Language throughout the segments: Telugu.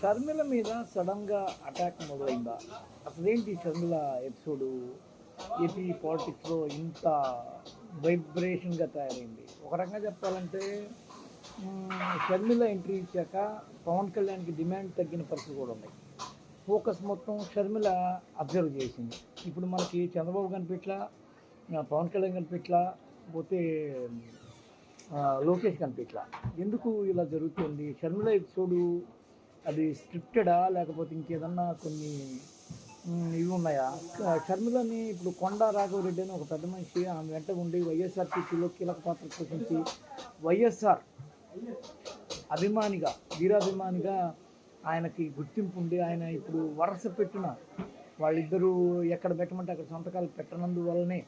షర్మిల మీద సడన్గా అటాక్ మొదలైందా? అసలేంటి షర్మిల ఎపిసోడు? ఏపీ పాలిటిక్స్లో ఇంత వైబ్రేషన్గా తయారైంది. ఒక రకంగా చెప్పాలంటే షర్మిల ఎంట్రీ ఇచ్చాక పవన్ కళ్యాణ్కి డిమాండ్ తగ్గిన పరిస్థితి కూడా ఉన్నాయి. ఫోకస్ మొత్తం షర్మిల అబ్జర్వ్ చేసింది. ఇప్పుడు మనకి చంద్రబాబు కనిపెట్లా పవన్ కళ్యాణ్ కనిపెట్లా పోతే లోకేష్ కనిపెట్లా ఎందుకు ఇలా జరుగుతుంది? షర్మిల ఎపిసోడు అది స్క్రిప్టెడా లేకపోతే ఇంకేదన్నా కొన్ని ఇవి ఉన్నాయా? షర్మిలని ఇప్పుడు కొండ రాఘవరెడ్డి అని ఒక పెద్ద మనిషి ఆమె వెంట ఉండి వైఎస్ఆర్టీసీలో కీలక పాత్ర పోషించి వైఎస్ఆర్ అభిమానిగా వీరాభిమానిగా ఆయనకి గుర్తింపు ఉండి ఆయన ఇప్పుడు వరస పెట్టిన వాళ్ళిద్దరూ ఎక్కడ పెట్టమంటే అక్కడ సంతకాలు పెట్టనందువల్లనే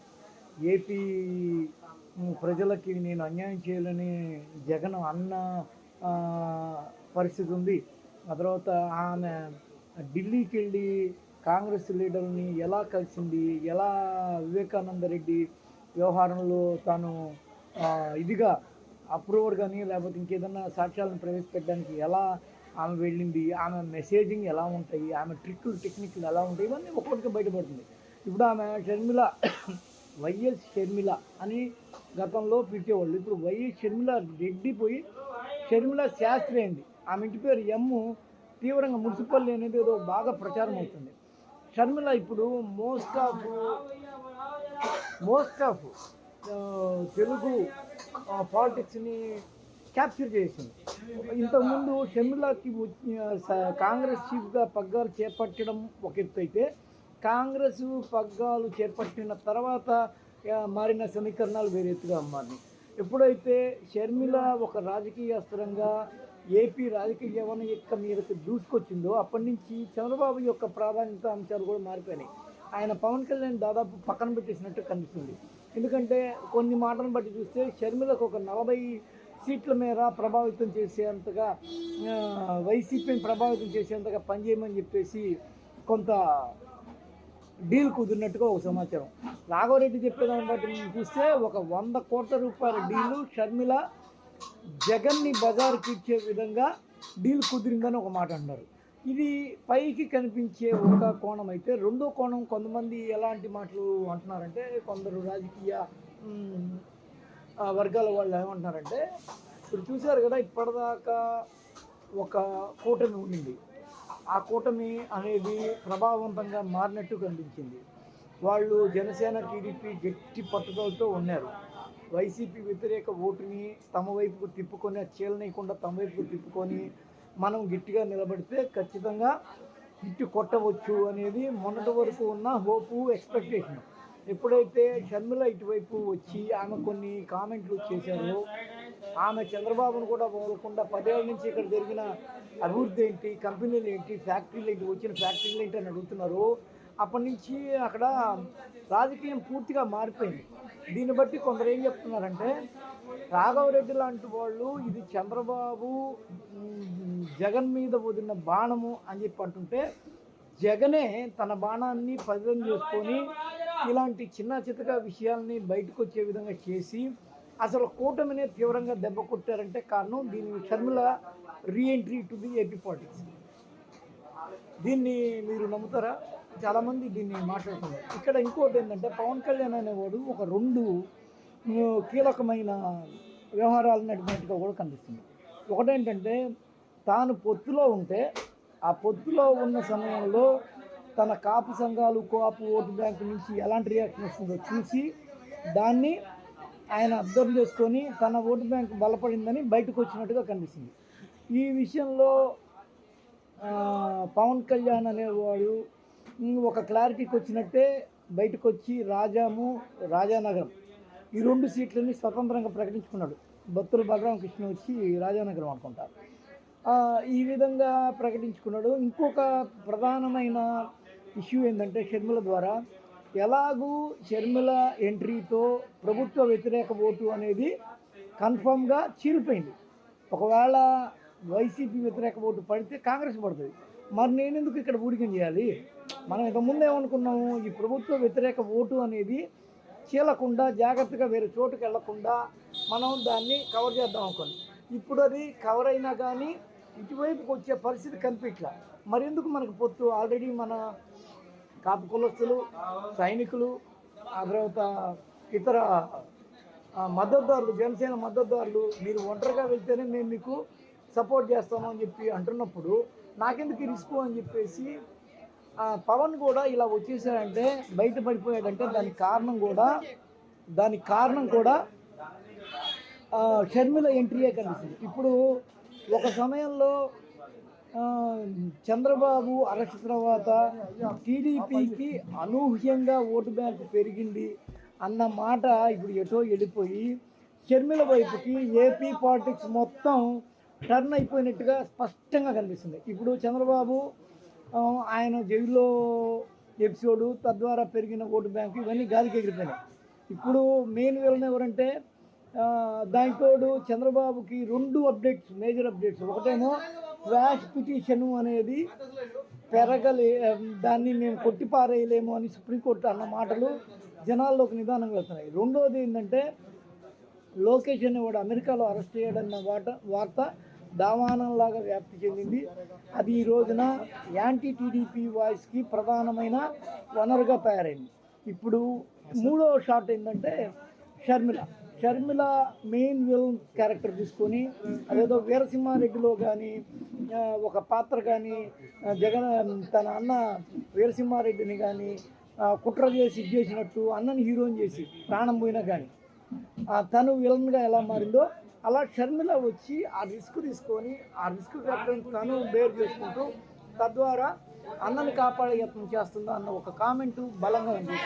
ఏపీ ప్రజలకి నేను అన్యాయం చేయాలని జగన్ అన్న పరిస్థితి ఉంది. ఆ తర్వాత ఆమె ఢిల్లీకి వెళ్ళి కాంగ్రెస్ లీడర్ని ఎలా కలిసింది ఎలా వివేకానంద రెడ్డి వ్యవహారంలో తాను ఇదిగా అప్రూవర్ కానీ లేకపోతే ఇంకేదన్నా సాక్ష్యాలను ప్రవేశపెట్టడానికి ఎలా ఆమె వెళ్ళింది ఆమె మెసేజింగ్ ఎలా ఉంటాయి ఆమె ట్రిక్కులు టెక్నిక్లు ఎలా ఉంటాయి ఇవన్నీ ఒక్కొక్కటి బయటపడుతుంది. ఇప్పుడు ఆమె షర్మిల వైఎస్ షర్మిల అని గతంలో పిలిచేవాళ్ళు. ఇప్పుడు వైఎస్ షర్మిల రెడ్డి పోయి షర్మిల శాస్త్రి అయింది. ఆమె ఇంటి పేరు ఎమ్ము తీవ్రంగా మున్సిపల్ అనేది ఏదో బాగా ప్రచారం అవుతుంది. షర్మిల ఇప్పుడు most of most of Telugu పాలిటిక్స్ని capture చేసింది. ఇంతకుముందు షర్మిలకి కాంగ్రెస్ చీఫ్గా పగ్గాలు చేపట్టడం ఒక ఎత్తు అయితే కాంగ్రెస్ పగ్గాలు చేపట్టిన తర్వాత మారిన సమీకరణాలు వేరే ఎత్తుగా మారినాయి. ఎప్పుడైతే షర్మిల ఒక రాజకీయ అస్త్రంగా ఏపీ రాజకీయ యవన యొక్క మీదకి దూసుకొచ్చిందో అప్పటి నుంచి చంద్రబాబు యొక్క ప్రాధాన్యత అంశాలు కూడా మారిపోయినాయి. ఆయన పవన్ కళ్యాణ్ దాదాపు పక్కన పెట్టేసినట్టు కనిపిస్తుంది. ఎందుకంటే కొన్ని మాటలను బట్టి చూస్తే షర్మిలకు ఒక నలభై సీట్ల మేర ప్రభావితం చేసేంతగా వైసీపీని ప్రభావితం చేసేంతగా పనిచేయమని చెప్పేసి కొంత డీల్ కుదిరినట్టుగా ఒక సమాచారం. రాఘవరెడ్డి చెప్పేదాన్ని బట్టి చూస్తే ఒక వంద కోట్ల రూపాయల డీలు షర్మిల జగన్ని బజార్కి ఇచ్చే విధంగా డీల్ కుదిరిందని ఒక మాట అన్నారు ఇది పైకి కనిపించే ఒక కోణం అయితే రెండో కోణం కొంతమంది ఎలాంటి మాటలు అంటున్నారంటే కొందరు రాజకీయ వర్గాల వాళ్ళు ఏమంటున్నారంటే ఇప్పుడు చూశారు కదా ఇప్పటిదాకా ఒక కూటమి ఉండింది. ఆ కూటమి అనేది ప్రభావవంతంగా మారినట్టు కనిపించింది. వాళ్ళు జనసేన టీడీపీ గట్టి పట్టుదలతో ఉన్నారు. వైసీపీ వ్యతిరేక ఓటుని తమ వైపుకు తిప్పుకొని అది చీలనీయకుండా తమ వైపుకు తిప్పుకొని మనం గట్టిగా నిలబడితే ఖచ్చితంగా హిట్ కొట్టవచ్చు అనేది మొన్నటి వరకు ఉన్న హోపు ఎక్స్పెక్టేషన్. ఎప్పుడైతే షర్మిల ఇటువైపు వచ్చి ఆమె కొన్ని కామెంట్లు చేశారో ఆమె చంద్రబాబును కూడా పోలకుండా పదేళ్ళ నుంచి ఇక్కడ జరిగిన అభివృద్ధి ఏంటి కంపెనీలు ఏంటి ఫ్యాక్టరీలు ఏంటి వచ్చిన ఫ్యాక్టరీలు ఏంటి అని అడుగుతున్నారు అప్పటి నుంచి అక్కడ రాజకీయం పూర్తిగా మారిపోయింది. దీన్ని బట్టి కొందరు ఏం చెప్తున్నారంటే రాఘవరెడ్డి లాంటి వాళ్ళు ఇది చంద్రబాబు జగన్ మీద వదిలిన బాణము అని చెప్పి అంటుంటే జగనే తన బాణాన్ని పదిలం చేసుకొని ఇలాంటి చిన్న చితక విషయాల్ని బయటకు వచ్చే విధంగా చేసి అసలు కూటమినే తీవ్రంగా దెబ్బ కొట్టారంటే కారణం దీని Sharmila reentry to the AP politics. దీన్ని మీరు నమ్ముతారా? చాలామంది దీన్ని మాట్లాడుతున్నారు. ఇక్కడ ఇంకోటి ఏంటంటే పవన్ కళ్యాణ్ అనేవాడు ఒక రెండు కీలకమైన వ్యవహారాలు నడిపినట్టుగా కూడా కనిపిస్తుంది. ఒకటేంటంటే తాను పొత్తులో ఉంటే ఆ పొత్తులో ఉన్న సమయంలో తన కాపు సంఘాలు కోఆపు ఓటు బ్యాంకు నుంచి ఎలాంటి రియాక్షన్ వస్తుందో చూసి దాన్ని ఆయన అబ్జర్వ్ చేసుకొని తన ఓటు బ్యాంక్ బలపడిందని బయటకు వచ్చినట్టుగా కనిపిస్తుంది. ఈ విషయంలో పవన్ కళ్యాణ్ అనేవాడు ఒక క్లారిటీకి వచ్చినట్టే బయటకు వచ్చి రాజాము రాజానగరం ఈ రెండు సీట్లని స్వతంత్రంగా ప్రకటించుకున్నాడు. భక్తులు బలరామకృష్ణ వచ్చి రాజానగరం అనుకుంటారు. ఈ విధంగా ప్రకటించుకున్నాడు. ఇంకొక ప్రధానమైన ఇష్యూ ఏంటంటే షర్మిల ద్వారా ఎలాగూ షర్మిల ఎంట్రీతో ప్రభుత్వ వ్యతిరేక ఓటు అనేది కన్ఫామ్గా చీలిపోయింది. ఒకవేళ వైసీపీ వ్యతిరేక ఓటు పడితే కాంగ్రెస్ పడుతుంది. మరి నేను ఎందుకు ఇక్కడ ఊడికం చేయాలి? మనం ఇంతకుముందు ఏమనుకున్నాము? ఈ ప్రభుత్వ వ్యతిరేక ఓటు అనేది చీలకుండా జాగ్రత్తగా వేరే చోటుకు వెళ్ళకుండా మనం దాన్ని కవర్ చేద్దాం అనుకోండి. ఇప్పుడు అది కవర్ అయినా కానీ ఇటువైపుకి వచ్చే పరిస్థితి కనిపించలా మరెందుకు మనకు పొత్తు? ఆల్రెడీ మన కాపు కులస్తులు సైనికులు ఆ తర్వాత ఇతర మద్దతుదారులు జనసేన మద్దతుదారులు మీరు ఒంటరిగా వెళ్తేనే మేము మీకు సపోర్ట్ చేస్తాను అని చెప్పి అంటున్నప్పుడు నాకెందుకు రిస్క్ అని చెప్పేసి పవన్ కూడా ఇలా వచ్చేసాడంటే బయటపడిపోయాడంటే దానికి కారణం కూడా దానికి కారణం కూడా షర్మిల ఎంట్రీయే కనిపిస్తుంది. ఇప్పుడు ఒక సమయంలో చంద్రబాబు అరెస్ట్ తర్వాత టీడీపీకి అనూహ్యంగా ఓటు బ్యాంక్ పెరిగింది అన్న మాట ఇప్పుడు ఎటో వెళ్ళిపోయి షర్మిల వైపుకి ఏపీ పాలిటిక్స్ మొత్తం టర్న్ అయిపోయినట్టుగా స్పష్టంగా కనిపిస్తుంది. ఇప్పుడు చంద్రబాబు ఆయన జైల్లో ఎపిసోడు తద్వారా పెరిగిన ఓటు బ్యాంకు ఇవన్నీ గాలికి ఎగిరిపోయినాయి. ఇప్పుడు మెయిన్ విలన్ ఎవరంటే ఆ, చంద్రబాబుకి రెండు అప్డేట్స్ మేజర్ అప్డేట్స్. ఒకటేమో క్వాష్ పిటిషన్ అనేది పెరగలే దాన్ని మేము కొట్టిపారేయలేము అని సుప్రీంకోర్టు అన్న మాటలు జనాల్లోకి నిదానంగా వెళ్తున్నాయి. రెండోది ఏంటంటే లోకేష్ అనేవాడు అమెరికాలో అరెస్ట్ చేయడన్న వాట వార్త దావానంలాగా వ్యాప్తి చెందింది. అది ఈ రోజున యాంటీ టీడీపీ వాయిస్కి ప్రధానమైన వనరుగా తయారైంది. ఇప్పుడు మూడో షాట్ ఏంటంటే Sharmila. Sharmila main villain character తీసుకొని అదేదో వీరసింహారెడ్డిలో కానీ ఒక పాత్ర కానీ జగన్ తన అన్న వీరసింహారెడ్డిని కానీ కుట్ర చేసి చేసినట్టు అన్నని హీరోని చేసి ప్రాణం పోయినా కానీ తను విలన్గా ఎలా మారిందో అలా షర్మిల వచ్చి ఆ రిస్క్ తీసుకొని ఆ రిస్క్ ఫ్యాక్టర్ని తను బేర్ చేసుకుంటూ తద్వారా అన్నను కాపాడే యత్నం చేస్తుందా అన్న ఒక కామెంటు బలంగా ఉంది.